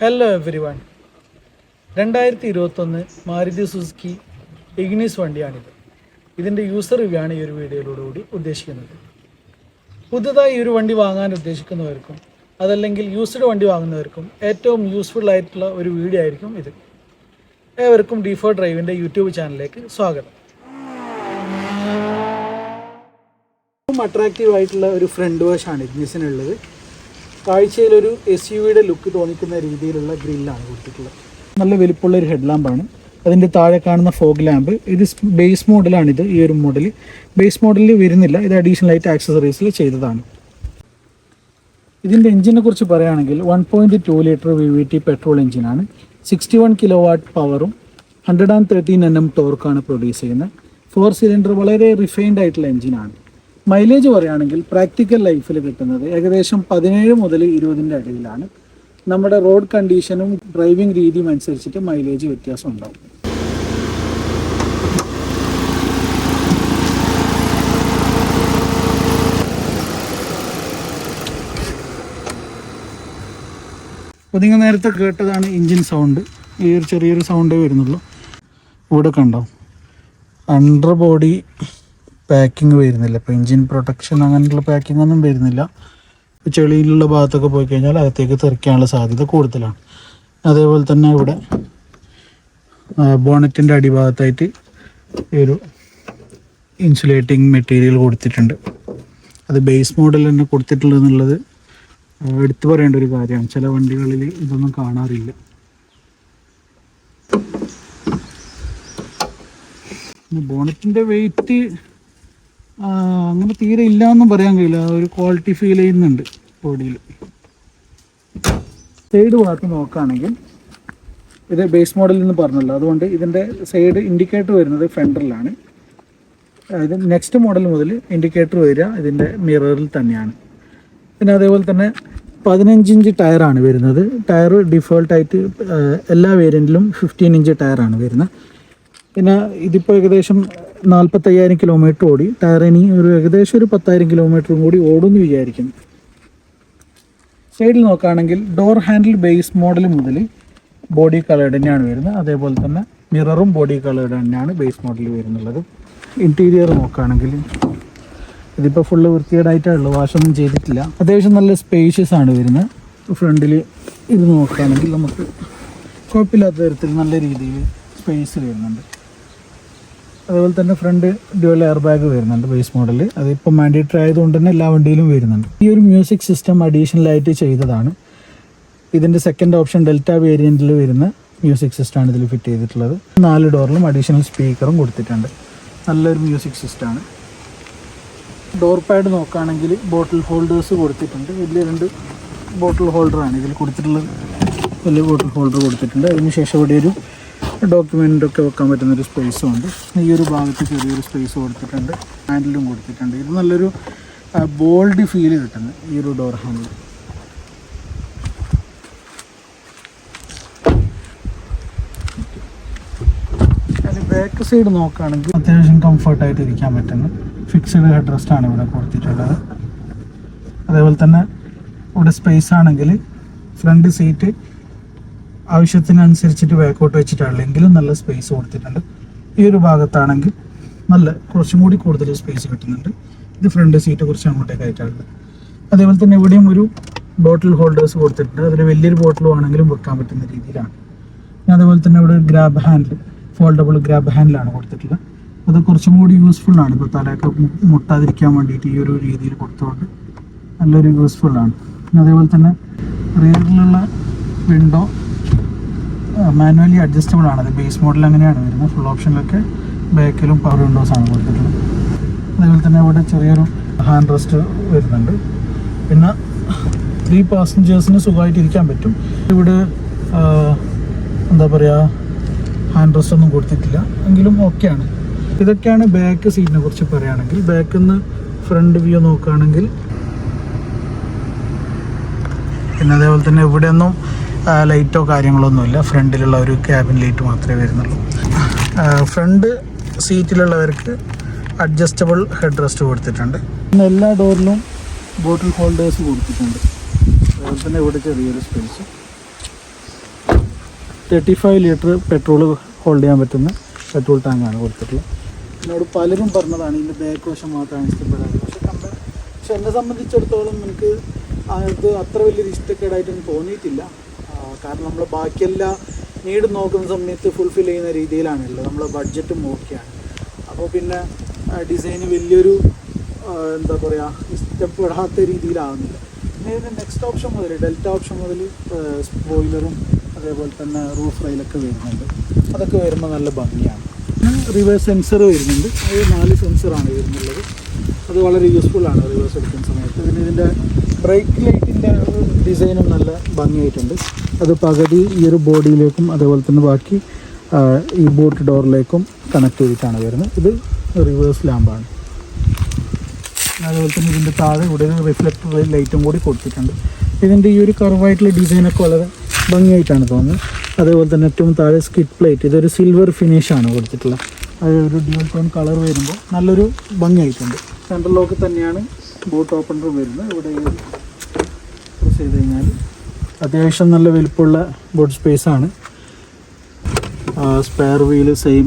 Hello every one രണ്ടായിരത്തി ഇരുപത്തൊന്ന് Maruti Suzuki ignis വണ്ടിയാണിത്. ഇതിന്റെ യൂസർ റിവ്യൂ ഈ ഒരു വീഡിയോയിലൂടെ ഉദ്ദേശിക്കുന്നത്. പുതുതായി ഈ ഒരു വണ്ടി വാങ്ങാൻ ഉദ്ദേശിക്കുന്നവർക്കും അതല്ലെങ്കിൽ യൂസ്ഡ് വണ്ടി വാങ്ങുന്നവർക്കും ഏറ്റവും യൂസ്ഫുൾ ആയിട്ടുള്ള ഒരു വീഡിയോ ആയിരിക്കും ഇത്. ഏവർക്കും ഡിഫോ ഡ്രൈവിന്റെ യൂട്യൂബ് ചാനലിലേക്ക് സ്വാഗതം. അട്രാക്റ്റീവ് ആയിട്ടുള്ള ഒരു ഫ്രണ്ട് വാഷാണ് ഇഗ്നിസിനുള്ളത്. കാഴ്ചയിൽ ഒരു എസ് യു വിയുടെ ലുക്ക് തോന്നിക്കുന്ന രീതിയിലുള്ള ഗ്രില്ലാണ് കൊടുത്തിട്ടുള്ളത്. നല്ല വലിപ്പമുള്ള ഒരു ഹെഡ് ലാമ്പാണ് അതിന്റെ താഴെ കാണുന്ന ഫോഗ് ലാമ്പ്. ഇത് ബേസ് മോഡലാണ് ഇത് ഈ ഒരു മോഡൽ ബേസ് മോഡലിൽ വരുന്നില്ല. ഇത് അഡീഷണൽ ആയിട്ട് ആക്സസറീസിൽ ചെയ്തതാണ്. ഇതിന്റെ എഞ്ചിനെ കുറിച്ച് പറയുകയാണെങ്കിൽ one point two litre V V T petrol എഞ്ചിനാണ്. സിക്സ്റ്റി വൺ കിലോ വാട്ട് പവറും hundred and thirteen N M ടോർക്കാണ് produce ചെയ്യുന്നത്. ഫോർ സിലിണ്ടർ വളരെ റിഫൈൻഡ് ആയിട്ടുള്ള എഞ്ചിനാണ്. മൈലേജ് പറയുകയാണെങ്കിൽ പ്രാക്ടിക്കൽ ലൈഫിൽ കിട്ടുന്നത് ഏകദേശം പതിനേഴ് മുതൽ ഇരുപതിന്റെ ഇടയിലാണ് നമ്മുടെ റോഡ് കണ്ടീഷനും ഡ്രൈവിംഗ് രീതിയും അനുസരിച്ചിട്ട് മൈലേജ് വ്യത്യാസം ഉണ്ടാവും. അപ്പോൾ നിങ്ങൾ നേരത്തെ കേട്ടതാണ് എഞ്ചിൻ സൗണ്ട് ഈ ഒരു ചെറിയൊരു സൗണ്ടേ വരുന്നുള്ളൂ. ഇവിടെ കണ്ടോ? അണ്ടർ ബോഡി പാക്കിംഗ് വരുന്നില്ല. ഇപ്പോൾ എഞ്ചിൻ പ്രൊട്ടക്ഷൻ അങ്ങനെയുള്ള പാക്കിംഗ് ഒന്നും വരുന്നില്ല. ചെളിയിലുള്ള ഭാഗത്തൊക്കെ പോയി കഴിഞ്ഞാൽ അകത്തേക്ക് തെറിക്കാനുള്ള സാധ്യത കൂടുതലാണ്. അതേപോലെ തന്നെ ഇവിടെ ബോണറ്റിന്റെ അടിഭാഗത്തായിട്ട് ഈ ഒരു ഇൻസുലേറ്റിംഗ് മെറ്റീരിയൽ കൊടുത്തിട്ടുണ്ട്. അത് ബേസ് മോഡൽ തന്നെ കൊടുത്തിട്ടുള്ളതെന്നുള്ളത് എടുത്തു പറയേണ്ട ഒരു കാര്യമാണ്. ചില വണ്ടികളിൽ ഇതൊന്നും കാണാറില്ല. ബോണറ്റിന്റെ വെയിറ്റ് അങ്ങനെ തീരെ ഇല്ല എന്നും പറയാൻ കഴിയില്ല. ഒരു ക്വാളിറ്റി ഫീൽ ചെയ്യുന്നുണ്ട് ബോഡിയിൽ സൈഡ് ഭാഗത്ത് നോക്കുകയാണെങ്കിൽ ഇത് ബേസ് മോഡൽ എന്ന് പറഞ്ഞല്ലോ. അതുകൊണ്ട് ഇതിന്റെ സൈഡ് ഇൻഡിക്കേറ്റർ വരുന്നത് ഫ്രണ്ടറിലാണ് അതായത് നെക്സ്റ്റ് മോഡൽ മുതൽ ഇൻഡിക്കേറ്റർ വരിക ഇതിന്റെ മിററിൽ തന്നെയാണ്. പിന്നെ അതേപോലെ തന്നെ പതിനഞ്ച് ഇഞ്ച് ടയറാണ് വരുന്നത്. ടയർ ഡിഫോൾട്ടായിട്ട് എല്ലാ വേരിയന്റിലും ഫിഫ്റ്റീൻ ഇഞ്ച് ടയറാണ് വരുന്നത്. പിന്നെ ഇതിപ്പോൾ ഏകദേശം നാൽപ്പത്തയ്യായിരം കിലോമീറ്റർ ഓടി. ടയറിനി ഒരു ഏകദേശം ഒരു പത്തായിരം കിലോമീറ്ററും കൂടി ഓടുമെന്ന് വിചാരിക്കുന്നു. സൈഡിൽ നോക്കുകയാണെങ്കിൽ ഡോർ ഹാൻഡിൽ ബേസ് മോഡൽ മുതൽ ബോഡി കളേർഡ് തന്നെയാണ് വരുന്നത്. അതേപോലെ തന്നെ മിററും ബോഡി കളേർഡ് തന്നെയാണ് ബേസ് മോഡൽ വരുന്നുള്ളത്. ഇന്റീരിയർ നോക്കുകയാണെങ്കിൽ ഇതിപ്പോൾ ഫുള്ള് വൃത്തികേടായിട്ടാണുള്ളൂ വാഷൊന്നും ചെയ്തിട്ടില്ല. അത്യാവശ്യം നല്ല സ്പേഷ്യസ് ആണ് വരുന്നത്. ഫ്രണ്ടിൽ ഇത് നോക്കുകയാണെങ്കിൽ നമുക്ക് കുഴപ്പമില്ലാത്ത തരത്തിൽ നല്ല രീതിയിൽ സ്പേസ് വരുന്നുണ്ട്. അതുപോലെ തന്നെ ഫ്രണ്ട് ഡ്യുവൽ എയർ ബാഗ് വരുന്നുണ്ട് ബേസ് മോഡൽ അതിപ്പോൾ മാൻഡേറ്ററി ആയതുകൊണ്ട് തന്നെ എല്ലാ വണ്ടിയിലും വരുന്നുണ്ട്. ഈ ഒരു മ്യൂസിക് സിസ്റ്റം അഡീഷണൽ ആയിട്ട് ചെയ്തതാണ്. ഇതിന്റെ സെക്കൻഡ് ഓപ്ഷൻ ഡെൽറ്റ വേരിയന്റിൽ വരുന്ന മ്യൂസിക് സിസ്റ്റമാണ് ഇതിൽ ഫിറ്റ് ചെയ്തിട്ടുള്ളത്. നാല് ഡോറിലും അഡീഷണൽ സ്പീക്കറും കൊടുത്തിട്ടുണ്ട്. നല്ലൊരു മ്യൂസിക് സിസ്റ്റമാണ് ഡോർ പാഡ് നോക്കുകയാണെങ്കിൽ ബോട്ടിൽ ഹോൾഡേഴ്സ് കൊടുത്തിട്ടുണ്ട്. വലിയ രണ്ട് ബോട്ടിൽ ഹോൾഡറാണ് ഇതിൽ കൊടുത്തിട്ടുള്ളത് വലിയ ബോട്ടിൽ ഹോൾഡർ കൊടുത്തിട്ടുണ്ട്. അതിന് ശേഷം ഇവിടെ ഒരു ഡോക്യുമെന്റ് ഒക്കെ വെക്കാൻ പറ്റുന്നൊരു സ്പേസും ഉണ്ട് ഈ ഒരു ഭാഗത്ത് ചെറിയൊരു സ്പേസ് കൊടുത്തിട്ടുണ്ട്. ഹാൻഡിലും കൊടുത്തിട്ടുണ്ട്. ഇത് നല്ലൊരു ബോൾഡ് ഫീൽ കിട്ടുന്നു ഈ ഒരു ഡോർ ഹാൻഡിൽ. ബാക്ക് സൈഡ് നോക്കുകയാണെങ്കിൽ അത്യാവശ്യം കംഫർട്ടായിട്ട് ഇരിക്കാൻ പറ്റുന്ന. ഫിക്സഡ് ഹെഡ് റെസ്റ്റാണ് ഇവിടെ കൊടുത്തിട്ടുള്ളത്. അതേപോലെ തന്നെ ഇവിടെ സ്പേസ് ആണെങ്കിൽ ഫ്രണ്ട് സീറ്റ് ആവശ്യത്തിനനുസരിച്ചിട്ട് ബാക്കോട്ട് വെച്ചിട്ടാണെങ്കിലും നല്ല സ്പേസ് കൊടുത്തിട്ടുണ്ട്. ഈ ഒരു ഭാഗത്താണെങ്കിൽ നല്ല കുറച്ചും കൂടി കൂടുതൽ സ്പേസ് കിട്ടുന്നുണ്ട്. ഇത് ഫ്രണ്ട് സീറ്റ് കുറച്ച് അങ്ങോട്ടേക്ക് ആയിട്ടാണ്. അതേപോലെ തന്നെ ഇവിടെയും ഒരു ബോട്ടിൽ ഹോൾഡേഴ്സ് കൊടുത്തിട്ടുണ്ട്. അതിൽ വലിയൊരു ബോട്ടിൽ വേണമെങ്കിലും വെക്കാൻ പറ്റുന്ന രീതിയിലാണ്. അതേപോലെ തന്നെ ഇവിടെ ഗ്രാബ് ഹാൻഡിൽ ഫോൾഡബിൾ ഗ്രാബ് ഹാൻഡിലാണ് കൊടുത്തിട്ടുള്ളത്. അത് കുറച്ചും കൂടി യൂസ്ഫുൾ ആണ്. ഇപ്പോൾ തലയൊക്കെ മുട്ടാതിരിക്കാൻ വേണ്ടിയിട്ട് ഈ ഒരു രീതിയിൽ കൊടുത്തുകൊണ്ട് നല്ലൊരു യൂസ്ഫുൾ ആണ്. അതേപോലെ തന്നെ റിയറിലുള്ള വിൻഡോ മാനുവലി അഡ്ജസ്റ്റബിൾ ആണ്. അത് ബേസ് മോഡൽ അങ്ങനെയാണ് വരുന്നത്. ഫുൾ ഓപ്ഷനിലൊക്കെ ബാക്കിലും പവർ വിൻഡോസ് ആണ് കൊടുത്തിട്ടുള്ളത്. അതേപോലെ തന്നെ ഇവിടെ ചെറിയൊരു ഹാൻഡ് റെസ്റ്റ് വരുന്നുണ്ട്. പിന്നെ ത്രീ പാസഞ്ചേഴ്സിന് സുഖമായിട്ട് ഇരിക്കാൻ പറ്റും. ഇവിടെ എന്താ പറയുക ഹാൻഡ് റെസ്റ്റ് ഒന്നും കൊടുത്തിട്ടില്ല. എങ്കിലും ഓക്കെയാണ് ഇതൊക്കെയാണ് ബാക്ക് സീറ്റിനെ കുറിച്ച് പറയുകയാണെങ്കിൽ ബാക്കിൽ നിന്ന് ഫ്രണ്ട് വ്യൂ നോക്കുകയാണെങ്കിൽ. പിന്നെ അതേപോലെ തന്നെ ഇവിടെയൊന്നും ലൈറ്റോ കാര്യങ്ങളൊന്നുമില്ല. ഫ്രണ്ടിലുള്ള ഒരു ക്യാബിൻ ലൈറ്റ് മാത്രമേ വരുന്നുള്ളൂ. ഫ്രണ്ട് സീറ്റിലുള്ളവർക്ക് അഡ്ജസ്റ്റബിൾ ഹെഡ് റെസ്റ്റ് കൊടുത്തിട്ടുണ്ട്. പിന്നെ എല്ലാ ഡോറിലും ബോട്ടിൽ ഹോൾഡേഴ്സ് കൊടുത്തിട്ടുണ്ട്. അതുപോലെ തന്നെ ഇവിടെ ചെറിയൊരു space thirty five litre petrol hold ചെയ്യാൻ പറ്റുന്ന പെട്രോൾ ടാങ്കാണ് കൊടുത്തിട്ടുള്ളത്. എന്നോട് പലരും പറഞ്ഞതാണ് ഇതിന്റെ ബാക്ക് വശം മാത്രമാണ് ഇഷ്ടപ്പെടാറ് പക്ഷെ കമ്പ പക്ഷെ എന്നെ സംബന്ധിച്ചിടത്തോളം എനിക്ക് അത് അത്ര വലിയൊരു ഇഷ്ടക്കേടായിട്ടൊന്നും തോന്നിയിട്ടില്ല. കാരണം നമ്മൾ ബാക്കിയെല്ലാ നീഡ് നോക്കുന്ന സമയത്ത് ഫുൾഫിൽ ചെയ്യുന്ന രീതിയിലാണല്ലോ. നമ്മൾ ബഡ്ജറ്റും നോക്കിയാണ് അപ്പോൾ പിന്നെ ഡിസൈന് വലിയൊരു എന്താ പറയുക ഇഷ്ടപ്പെടാത്ത രീതിയിലാവുന്നില്ല. പിന്നെ നെക്സ്റ്റ് ഓപ്ഷൻ മുതൽ ഡെൽറ്റ ഓപ്ഷൻ മുതൽ സ്പോയിലറും അതേപോലെ തന്നെ റൂഫ് റൈലൊക്കെ വരുന്നുണ്ട്. അതൊക്കെ വരുമ്പോൾ നല്ല ഭംഗിയാണ്. റിവേഴ്സ് സെൻസർ വരുന്നുണ്ട്. അത് നാല് സെൻസറാണ് വരുന്നുള്ളത്. അത് വളരെ യൂസ്ഫുൾ ആണ് റിവേഴ്സ് എടുക്കുന്ന സമയത്ത്. പിന്നെ ഇതിന്റെ ബ്രേക്ക് ലൈറ്റിന്റെ ഡിസൈനും നല്ല ഭംഗിയായിട്ടുണ്ട്. അത് പകുതി ഈ ഒരു ബോഡിയിലേക്കും അതേപോലെ തന്നെ ബാക്കി ഈ ബോട്ട് ഡോറിലേക്കും കണക്ട് ചെയ്തിട്ടാണ് വരുന്നത്. ഇത് റിവേഴ്സ് ലാമ്പാണ് അതുപോലെ തന്നെ ഇതിന്റെ താഴെ ഇവിടെ ഒരു റിഫ്ലക്ടർ ലൈറ്റും കൂടി കൊടുത്തിട്ടുണ്ട്. ഇതിന്റെ ഈ ഒരു കർവായിട്ടുള്ള ഡിസൈനൊക്കെ വളരെ ഭംഗിയായിട്ടാണ് തോന്നുന്നത്. അതേപോലെ തന്നെ ഏറ്റവും താഴെ സ്കിഡ് പ്ലേറ്റ് ഇതൊരു സിൽവർ ഫിനിഷാണ് കൊടുത്തിട്ടുള്ളത്. അത് ഒരു ഡ്യൂൾ ടോൺ കളർ വരുമ്പോൾ നല്ലൊരു ഭംഗിയായിട്ടുണ്ട്. സെൻട്രൽ ലോക്ക് തന്നെയാണ് ബോട്ട് ഓപ്പണർ വരുന്നത് ഇവിടെ പ്രസ് ചെയ്ത് കഴിഞ്ഞാൽ അത്യാവശ്യം നല്ല വലിപ്പമുള്ള ബോട്ട് സ്പേസ് ആണ്. സ്പെയർ വീൽ സെയിം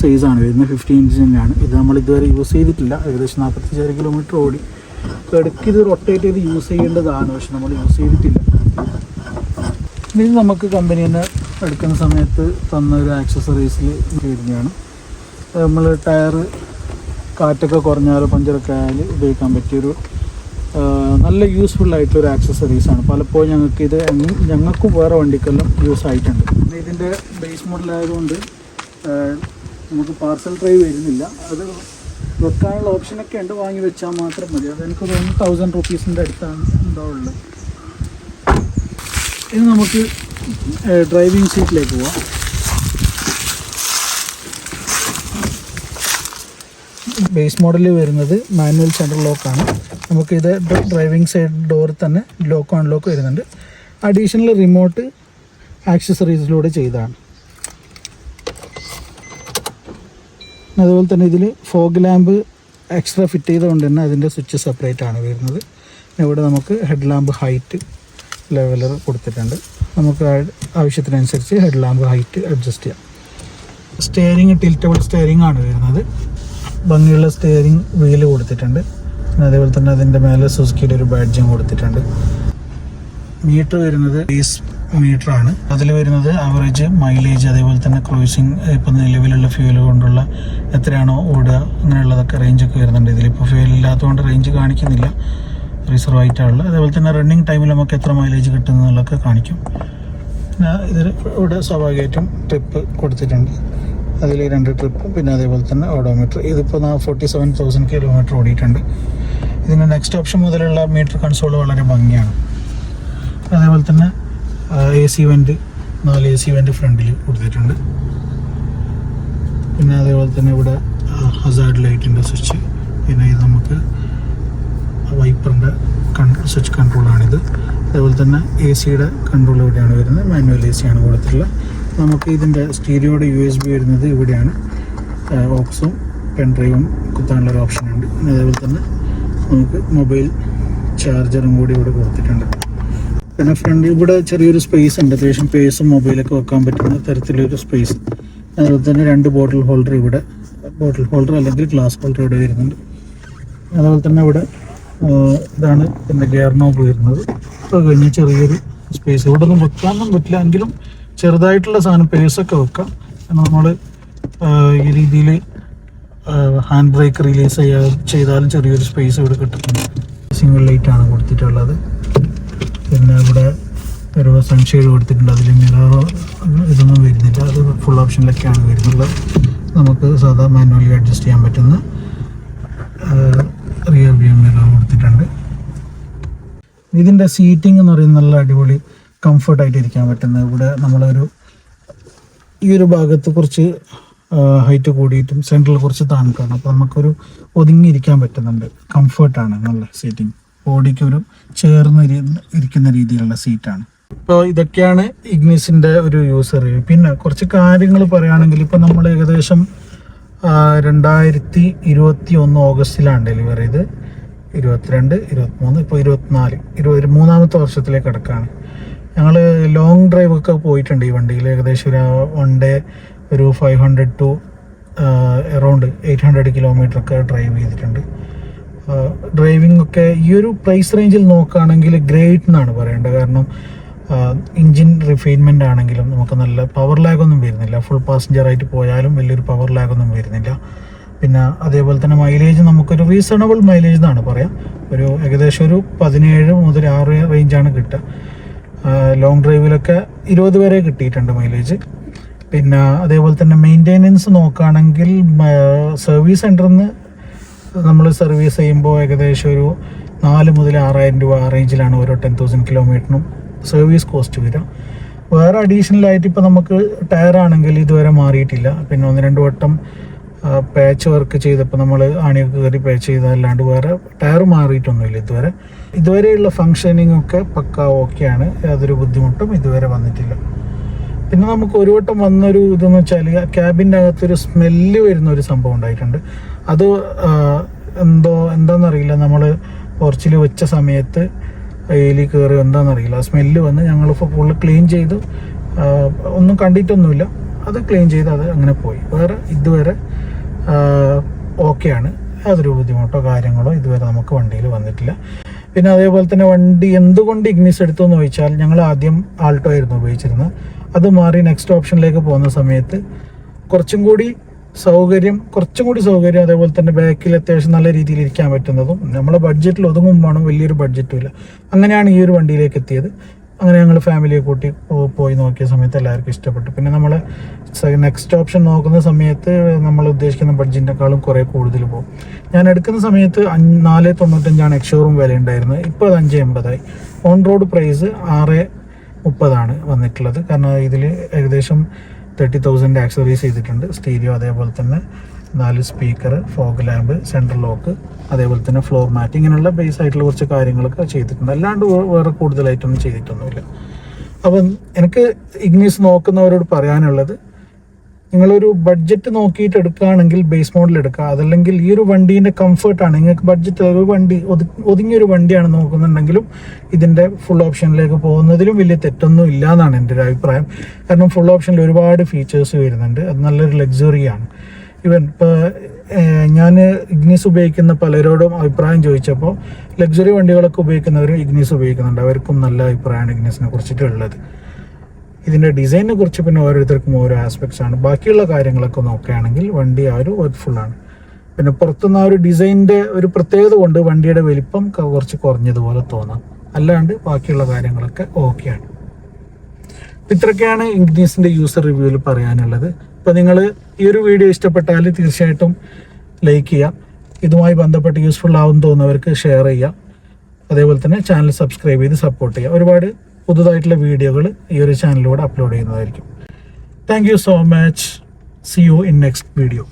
സൈസാണ് വരുന്നത്. ഫിഫ്റ്റീൻ തന്നെയാണ് ഇത് നമ്മൾ ഇതുവരെ യൂസ് ചെയ്തിട്ടില്ല. ഏകദേശം നാൽപ്പത്തഞ്ചാറ് കിലോമീറ്റർ ഓടി. ഇടയ്ക്ക് ഇത് റൊട്ടേറ്റ് ചെയ്ത് യൂസ് ചെയ്യേണ്ടതാണ്. പക്ഷെ നമ്മൾ യൂസ് ചെയ്തിട്ടില്ല. ഇത് നമുക്ക് കമ്പനി തന്നെ എടുക്കുന്ന സമയത്ത് തന്ന ഒരു ആക്സസറീസിൽ വരുന്നതാണ് നമ്മൾ ടയർ കാറ്റൊക്കെ കുറഞ്ഞാലോ പഞ്ചറൊക്കെ ആയാൽ ഉപയോഗിക്കാൻ പറ്റിയൊരു നല്ല യൂസ്ഫുൾ ആയിട്ടുള്ള ആക്സസറീസ് ആണ്. പലപ്പോഴും ഞങ്ങൾക്ക് ഇത് ഞങ്ങൾക്കും വേറെ വണ്ടിക്കെല്ലാം യൂസ് ആയിട്ടുണ്ട്. പിന്നെ ഇതിന്റെ ബേസ് ആ, നമുക്ക് പാർസൽ ഡ്രൈവ് വരുന്നില്ല. അത് വെക്കാനുള്ള ഓപ്ഷനൊക്കെ ഉണ്ട്. വാങ്ങി വെച്ചാൽ മാത്രം മതി. അത് എനിക്ക് തോന്നുന്നു തൗസൻഡ് റുപ്പീസിന്റെ അടുത്താണ് ഉണ്ടാവുള്ളത് ഇത് നമുക്ക് ഡ്രൈവിംഗ് സീറ്റിലേക്ക് പോവാം. ബേസ് മോഡലിൽ വരുന്നത് മാനുവൽ സെൻട്രൽ ലോക്കാണ്. നമുക്കിത് ഡ്രൈവിംഗ് സൈഡ് ഡോർ തന്നെ ലോക്ക് ഓൺ ലോക്ക് വരുന്നുണ്ട്. അഡീഷണൽ റിമോട്ട് ആക്സസറീസിലൂടെ ചെയ്തതാണ് അതുപോലെ തന്നെ ഇതിൽ ഫോഗ് ലാമ്പ് എക്സ്ട്രാ ഫിറ്റ് ചെയ്തുകൊണ്ട് തന്നെ അതിന്റെ സ്വിച്ച് സെപ്പറേറ്റ് ആണ് വരുന്നത്. ഇവിടെ നമുക്ക് ഹെഡ് ലാമ്പ് ഹൈറ്റ് ലെവലർ കൊടുത്തിട്ടുണ്ട്. നമുക്ക് ആവശ്യത്തിനനുസരിച്ച് ഹെഡ് ലാമ്പ് ഹൈറ്റ് അഡ്ജസ്റ്റ് ചെയ്യാം. സ്റ്റിയറിംഗ് ടിൽറ്റബിൾ സ്റ്റിയറിംഗ് ആണ് വരുന്നത്. ഭംഗിയുള്ള സ്റ്റിയറിംഗ് വീൽ കൊടുത്തിട്ടുണ്ട്. പിന്നെ അതേപോലെ തന്നെ അതിന്റെ മേലെ സുസുക്കിയുടെ ഒരു ബാഡ്ജും കൊടുത്തിട്ടുണ്ട്. മീറ്റർ വരുന്നത് ബേസ് മീറ്റർ ആണ്. അതിൽ വരുന്നത് ആവറേജ് മൈലേജ് അതേപോലെ തന്നെ ക്രൂസിങ് ഇപ്പം നിലവിലുള്ള ഫ്യൂൽ കൊണ്ടുള്ള എത്രയാണോ ഓടുക അങ്ങനെയുള്ളതൊക്കെ റേഞ്ചൊക്കെ വരുന്നുണ്ട്. ഇതിലിപ്പോൾ ഫ്യൂൽ ഇല്ലാത്തതുകൊണ്ട് റേഞ്ച് കാണിക്കുന്നില്ല. റിസർവ് ആയിട്ടാണുള്ളത് അതേപോലെ തന്നെ റണ്ണിങ് ടൈമിൽ നമുക്ക് എത്ര മൈലേജ് കിട്ടുന്നതൊക്കെ കാണിക്കും. പിന്നെ ഇതിൽ ഇവിടെ സ്വാഭാവികമായിട്ടും ട്രിപ്പ് കൊടുത്തിട്ടുണ്ട്. അതിൽ രണ്ട് ട്രിപ്പും പിന്നെ അതേപോലെ തന്നെ ഓഡോമീറ്റർ. ഇതിപ്പോൾ ഫോർട്ടി സെവൻ തൗസൻഡ് കിലോമീറ്റർ ഓടിയിട്ടുണ്ട്. ഇതിന്റെ നെക്സ്റ്റ് ഓപ്ഷൻ മുതലുള്ള മീറ്റർ കൺസോൾ വളരെ ഭംഗിയാണ്. അതേപോലെ തന്നെ എ സി വെന്റ് നാല് എ സി വെന്റ് ഫ്രണ്ടിൽ കൊടുത്തിട്ടുണ്ട്. പിന്നെ അതേപോലെ തന്നെ ഇവിടെ ഹസാർഡ് ലൈറ്റിന്റെ സ്വിച്ച് പിന്നെ ഇത് നമുക്ക് വൈപ്പറിന്റെ കൺട്രോൾ സ്വിച്ച് കൺട്രോളാണിത് അതേപോലെ തന്നെ എ സിയുടെ കൺട്രോൾ ഇവിടെയാണ് വരുന്നത്. മാനുവൽ എ സിയാണ് കൊടുത്തിട്ടുള്ളത്. നമുക്ക് ഇതിന്റെ സ്റ്റീരിയോയുടെ യു എസ് ബി വരുന്നത് ഇവിടെയാണ്. ഓക്സും പെൻ ഡ്രൈവും കുത്താനുള്ള ഒരു ഓപ്ഷൻ ഉണ്ട്. അതേപോലെ തന്നെ നമുക്ക് മൊബൈൽ ചാർജറും കൂടി ഇവിടെ കൊടുത്തിട്ടുണ്ട്. പിന്നെ ഫ്രണ്ട് ഇവിടെ ചെറിയൊരു സ്പേസ് ഉണ്ട്. അത്യാവശ്യം പേസും മൊബൈലൊക്കെ വെക്കാൻ പറ്റുന്ന തരത്തിലൊരു സ്പേസ് അതുപോലെ തന്നെ രണ്ട് ബോട്ടിൽ ഹോൾഡർ ഇവിടെ ബോട്ടിൽ ഹോൾഡർ അല്ലെങ്കിൽ ഗ്ലാസ് ഹോൾഡർ ഇവിടെ വരുന്നുണ്ട്. അതുപോലെ തന്നെ ഇവിടെ ഇതാണ് പിന്നെ ഗിയർ നോബ് വരുന്നത്. അപ്പോൾ കഴിഞ്ഞാൽ ചെറിയൊരു സ്പേസ് ഇവിടെ ഒന്നും വെക്കാനൊന്നും പറ്റില്ല. എങ്കിലും ചെറുതായിട്ടുള്ള സാധനം പേഴ്സൊക്കെ വെക്കാം. നമ്മൾ ഈ രീതിയിൽ ഹാൻഡ് ബ്രേക്ക് റിലീസ് ചെയ്യാ ചെയ്താലും ചെറിയൊരു സ്പേസ് ഇവിടെ കിട്ടുന്നുണ്ട്. സിംഗിൾ ലൈറ്റ് ആണ് കൊടുത്തിട്ടുള്ളത്. പിന്നെ ഇവിടെ ഒരു സൺഷെയ്ഡ് കൊടുത്തിട്ടുണ്ട്. അതിൽ മിററോ ഇതൊന്നും വരുന്നില്ല. അത് ഫുൾ ഓപ്ഷനിലൊക്കെയാണ് വരുന്നുള്ളത് നമുക്ക് സാധാ മാനുവലി അഡ്ജസ്റ്റ് ചെയ്യാൻ പറ്റുന്ന റിയർ വ്യൂ മിറർ കൊടുത്തിട്ടുണ്ട്. ഇതിന്റെ സീറ്റിംഗ് എന്ന് പറയുന്നത് നല്ല അടിപൊളി കംഫർട്ടായിട്ട് ഇരിക്കാൻ പറ്റുന്നത്. ഇവിടെ നമ്മളൊരു ഈ ഒരു ഭാഗത്ത് കുറച്ച് ഹൈറ്റ് കൂടിയിട്ടും സെൻട്രൽ കുറച്ച് താണക്കാണ്. അപ്പോൾ നമുക്കൊരു ഒതുങ്ങിയിരിക്കാൻ പറ്റുന്നുണ്ട്. കംഫർട്ടാണ് നല്ല സീറ്റിംഗ് ബോഡിക്ക് ഒരു ചേർന്ന് ഇരി- ഇരിക്കുന്ന രീതിയിലുള്ള സീറ്റാണ് ഇപ്പോൾ ഇതൊക്കെയാണ് ഇഗ്നിസിന്റെ ഒരു യൂസർ റിവ്യൂ പിന്നെ കുറച്ച് കാര്യങ്ങൾ പറയുകയാണെങ്കിൽ ഇപ്പോൾ നമ്മൾ ഏകദേശം രണ്ടായിരത്തി ഇരുപത്തി ഒന്ന് ഓഗസ്റ്റിലാണ് ഡെലിവറി ചെയ്ത്. ഇരുപത്തിരണ്ട് ഇരുപത്തിമൂന്ന് ഇപ്പോൾ ഇരുപത്തിനാല് ഇരുപത് മൂന്നാമത്തെ വർഷത്തിലേക്ക് കിടക്കുകയാണ് ഞങ്ങൾ ലോങ് ഡ്രൈവ് ഒക്കെ പോയിട്ടുണ്ട് ഈ വണ്ടിയിൽ. ഏകദേശം ഒരു വൺ ഡേ ഒരു five hundred to around eight hundred kilometre ഒക്കെ ഡ്രൈവ് ചെയ്തിട്ടുണ്ട്. ഡ്രൈവിംഗ് ഒക്കെ ഈ ഒരു പ്രൈസ് റേഞ്ചിൽ നോക്കുകയാണെങ്കിൽ ഗ്രേറ്റ് എന്നാണ് പറയേണ്ടത്. കാരണം എഞ്ചിൻ റിഫൈൻമെന്റ് ആണെങ്കിലും നമുക്ക് നല്ല പവർ ലാഗ് ഒന്നും വരുന്നില്ല. ഫുൾ പാസഞ്ചർ ആയിട്ട് പോയാലും വലിയൊരു പവർ ലാഗ് ഒന്നും വരുന്നില്ല. പിന്നെ അതേപോലെ തന്നെ മൈലേജ് നമുക്കൊരു റീസണബിൾ മൈലേജ് എന്നാണ് പറയാം. ഒരു ഏകദേശം ഒരു പതിനേഴ് മുതൽ ആറ് റേഞ്ചാണ് കിട്ടുക. ലോങ് ഡ്രൈവിലൊക്കെ ഇരുപത് വരെ കിട്ടിയിട്ടുണ്ട് മൈലേജ് പിന്നെ അതേപോലെ തന്നെ മെയിന്റെനൻസ് നോക്കുകയാണെങ്കിൽ സർവീസ് സെന്ററിൽ നിന്ന് നമ്മൾ സർവീസ് ചെയ്യുമ്പോൾ ഏകദേശം ഒരു നാല് മുതൽ ആറായിരം രൂപ ആ റേഞ്ചിലാണ് ഓരോ ടെൻ തൗസൻഡ് കിലോമീറ്ററിനും സർവീസ് കോസ്റ്റ് വരിക. വേറെ അഡീഷണൽ ആയിട്ട് ഇപ്പോൾ നമുക്ക് ടയർ ആണെങ്കിൽ ഇതുവരെ മാറിയിട്ടില്ല. പിന്നെ ഒന്ന് രണ്ട് വട്ടം പാച്ച് വർക്ക് ചെയ്തപ്പോൾ നമ്മൾ ആണിയൊക്കെ കയറി പാച്ച് ചെയ്തതല്ലാണ്ട് വേറെ ടയർ മാറിയിട്ടൊന്നുമില്ല ഇതുവരെ. ഇതുവരെയുള്ള ഫങ്ഷനിങ് ഒക്കെ പക്ക ഓക്കെയാണ് യാതൊരു ബുദ്ധിമുട്ടും ഇതുവരെ വന്നിട്ടില്ല. പിന്നെ നമുക്ക് ഒരു വട്ടം വന്നൊരു ഇതെന്ന് വെച്ചാൽ ക്യാബിന്റെ അകത്തൊരു സ്മെല്ല് വരുന്ന ഒരു സംഭവം ഉണ്ടായിട്ടുണ്ട്. അത് എന്തോ എന്താണെന്നറിയില്ല നമ്മൾ പോർച്ചിൽ വെച്ച സമയത്ത് എലി കയറി എന്താണെന്നറിയില്ല ആ സ്മെല്ല് വന്ന് ഞങ്ങൾ ഫുള്ള് ക്ലീൻ ചെയ്ത്. ഒന്നും കണ്ടിട്ടൊന്നുമില്ല. അത് ക്ലീൻ ചെയ്ത് അത് അങ്ങനെ പോയി. വേറെ ഇതുവരെ ഓക്കെയാണ്. യാതൊരു ബുദ്ധിമുട്ടോ കാര്യങ്ങളോ ഇതുവരെ നമുക്ക് വണ്ടിയിൽ വന്നിട്ടില്ല. പിന്നെ അതേപോലെ തന്നെ വണ്ടി എന്തുകൊണ്ട് ഇഗ്നിസ് എടുത്തു എന്ന് ചോദിച്ചാൽ ഞങ്ങൾ ആദ്യം ആൾട്ടോ ആയിരുന്നു ഉപയോഗിച്ചിരുന്നത്. അത് മാറി നെക്സ്റ്റ് ഓപ്ഷനിലേക്ക് പോകുന്ന സമയത്ത് കുറച്ചും കൂടി സൗകര്യം കുറച്ചും കൂടി സൗകര്യം അതേപോലെ തന്നെ ബാക്കിൽ അത്യാവശ്യം നല്ല രീതിയിൽ ഇരിക്കാൻ പറ്റുന്നതും നമ്മളെ ബഡ്ജറ്റിൽ ഒതുങ്ങുമ്പോഴും വലിയൊരു ബഡ്ജറ്റും ഇല്ല. അങ്ങനെയാണ് ഈ ഒരു വണ്ടിയിലേക്ക് എത്തിയത്. അങ്ങനെ ഞങ്ങൾ ഫാമിലിയെ കൂട്ടി പോയി നോക്കിയ സമയത്ത് എല്ലാവർക്കും ഇഷ്ടപ്പെട്ടു. പിന്നെ നമ്മൾ നെക്സ്റ്റ് ഓപ്ഷൻ നോക്കുന്ന സമയത്ത് നമ്മൾ ഉദ്ദേശിക്കുന്ന ബഡ്ജറ്റിനേക്കാളും കുറേ കൂടുതൽ പോകും. ഞാൻ എടുക്കുന്ന സമയത്ത് നാല് തൊണ്ണൂറ്റഞ്ചാണ് എക്ഷോറും വില ഉണ്ടായിരുന്നത്. ഇപ്പോൾ അത് അഞ്ച് എൺപതായി. ഓൺ റോഡ് പ്രൈസ് ആറ് മുപ്പതാണ് വന്നിട്ടുള്ളത്. കാരണം ഇതിൽ ഏകദേശം തേർട്ടി തൗസൻഡ് ആക്സറീസ് ചെയ്തിട്ടുണ്ട്. സ്റ്റീരിയോ അതേപോലെ തന്നെ. നാല് speaker fog lamp central lock അതേപോലെ തന്നെ ഫ്ലോർ മാറ്റ് ഇങ്ങനെയുള്ള ബേസ് ആയിട്ടുള്ള കുറച്ച് കാര്യങ്ങളൊക്കെ ചെയ്തിട്ടുണ്ട്. അല്ലാണ്ട് വേറെ കൂടുതലായിട്ടൊന്നും ചെയ്തിട്ടൊന്നുമില്ല. അപ്പം എനിക്ക് ഇഗ്നീസ് നോക്കുന്നവരോട് പറയാനുള്ളത് നിങ്ങളൊരു ബഡ്ജറ്റ് നോക്കിയിട്ട് എടുക്കുകയാണെങ്കിൽ ബേസ് മോഡൽ എടുക്കുക. അതല്ലെങ്കിൽ ഈ ഒരു വണ്ടീന്റെ കംഫർട്ടാണ് നിങ്ങൾക്ക് ബഡ്ജറ്റ് ഒരു വണ്ടി ഒതു- ഒതുങ്ങിയൊരു വണ്ടിയാണ് നോക്കുന്നുണ്ടെങ്കിലും ഇതിന്റെ ഫുൾ ഓപ്ഷനിലേക്ക് പോകുന്നതിലും വലിയ തെറ്റൊന്നും ഇല്ല എന്നാണ് എന്റെ ഒരു അഭിപ്രായം. കാരണം ഫുൾ ഓപ്ഷനിൽ ഒരുപാട് ഫീച്ചേഴ്സ് വരുന്നുണ്ട്. അത് നല്ലൊരു ലക്സറിയാണ് ഇവൻ ഇപ്പോൾ ഞാൻ ഇഗ്നീസ് ഉപയോഗിക്കുന്ന പലരോടും അഭിപ്രായം ചോദിച്ചപ്പോൾ ലക്സറി വണ്ടികളൊക്കെ ഉപയോഗിക്കുന്നവരും ഇഗ്നീസ് ഉപയോഗിക്കുന്നുണ്ട്. അവർക്കും നല്ല അഭിപ്രായമാണ് ഇഗ്നീസിനെ കുറിച്ചിട്ടുള്ളത് ഇതിന്റെ ഡിസൈനിനെ കുറിച്ച് പിന്നെ ഓരോരുത്തർക്കും ഓരോ ആസ്പെക്ട്സ് ആണ്. ബാക്കിയുള്ള കാര്യങ്ങളൊക്കെ നോക്കുകയാണെങ്കിൽ വണ്ടി ആ ഒരു വർക്ക്ഫുള്ളാണ് പിന്നെ പുറത്തുനിന്ന് ആ ഒരു ഡിസൈനിന്റെ ഒരു പ്രത്യേകത കൊണ്ട് വണ്ടിയുടെ വലിപ്പം കുറച്ച് കുറഞ്ഞതുപോലെ തോന്നാം. അല്ലാണ്ട് ബാക്കിയുള്ള കാര്യങ്ങളൊക്കെ ഓക്കെയാണ് ഇത്രയൊക്കെയാണ് ഇഗ്നീസിന്റെ യൂസർ റിവ്യൂവിൽ പറയാനുള്ളത്. ഇപ്പോൾ നിങ്ങൾ ഈ ഒരു വീഡിയോ ഇഷ്ടപ്പെട്ടാൽ തീർച്ചയായിട്ടും ലൈക്ക് ചെയ്യുക ഇതുമായി ബന്ധപ്പെട്ട് യൂസ്ഫുൾ ആവും തോന്നുന്നവർക്ക് ഷെയർ ചെയ്യുക അതേപോലെ തന്നെ ചാനൽ സബ്സ്ക്രൈബ് ചെയ്ത് സപ്പോർട്ട് ചെയ്യുക ഒരുപാട് പുതുതായിട്ടുള്ള വീഡിയോകൾ ഈ ഒരു ചാനലിലൂടെ അപ്ലോഡ് ചെയ്യുന്നതായിരിക്കും. Thank so much see you in next video